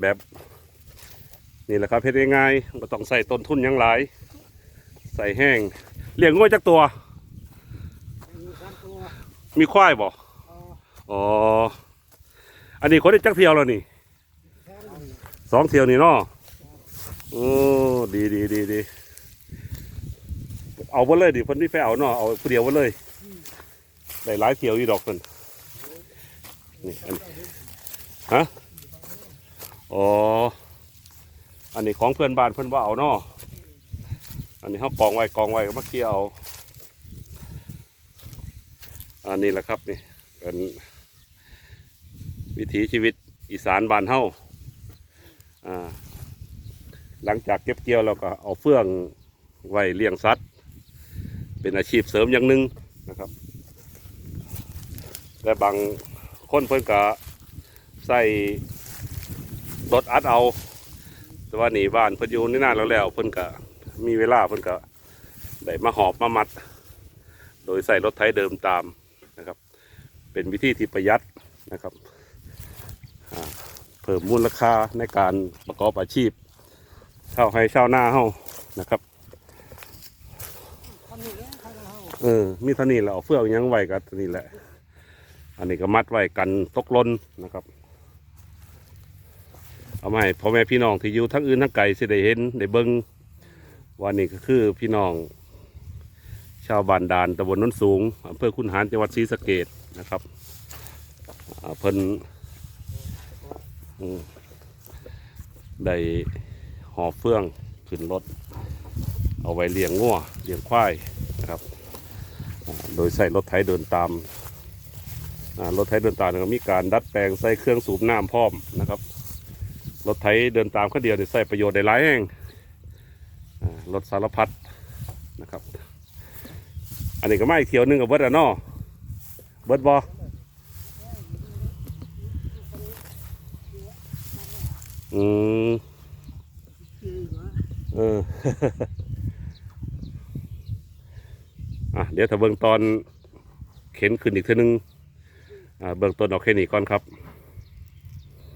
แบบนี่แหละครับเฮ็ดง่ายๆบ่ต้องใส่ต้นทุนหยังหลาย ใส่แห้งเลี้ยงงูจักตัวมีสามตัว มีควายบ่เอาอ๋ออันนี้คนได้จักเที่ยวแล้วนี่แค่นั้นสองเที่ยวนี่เนาะโอ้ดีดีดีดีเอาไปเลยดิเพิ่นนี่ไปเอาเนาะเอาผู้เดียวไปเลยได้หลายเที่ยวอยู่ดอกเพิ่นนี่อันฮะอ๋อ อันนี้ของเพื่อนบ้านเพิ่อนว่าเอาเนาะอันนี้เขากองไว้กองไว้ก็มาเกี่ยวเอาอันนี้แหละครับนี่เป็นวิถีชีวิตอีสานบ้านเฮาอ่าหลังจากเก็บเกี่ยวเราก็เอาเฟื่องไว้เลี้ยงสัตว์ เป็นอาชีพเสริมอย่างหนึ่งนะครับและบางคนเพิ่นก็ใส่รถอัดเอา แต่ว่าหนีบ้านเพิ่นอยู่นี่นานแล้วแล้วเพิ่นก็มีเวลาเพิ่นก็ได้มาหอบมามัด โดยใส่รถไถเดิมตามนะครับ เป็นวิธีที่ประหยัดนะครับเพิ่มมูลค่าในการประกอบอาชีพเช่าให้เช่าหน้าเฮานะครับเออมีเท่านี้แหละเอาเฟือกหยังไหวกับนี่แหละ อันนี้ก็มัดไว้กันตกหล่นนะครับ เอามาให้พ่อแม่พี่น้องที่อยู่ทั้งอื่นทั้งไกลสิได้เห็นได้เบิ่งว่านี่ก็คือพี่น้อง ชาวบ้านดานตำบลโนนสูงอำเภอคุนหารจังหวัดศรีสะเกดนะครับเพิ่นได้หอบเฟื่องขึ้นรถ เอาไว้เลี้ยงงัวเลี้ยงควายนะครับ โดยใส่รถไถเดินตามรถไถเดินตามก็มีการดัดแปลงใส่เครื่องสูบน้ำพร้อมนะครับ รถไถเดินตามข้าเดียวเนี่ยใส่ประโยชน์ได้หลายแห่งรถสารพัดนะครับ อันนี้ก็ไม่เที่ยวหนึงกับเบิร์ดอะนาะเบิร์ดบออืมเอออะเดี๋ยวถ้าเบิ่งตอนเข็นขึ้นอีกเทีนึงอ่าเบื้งต้นเอาแค่นี้ก่อนครับ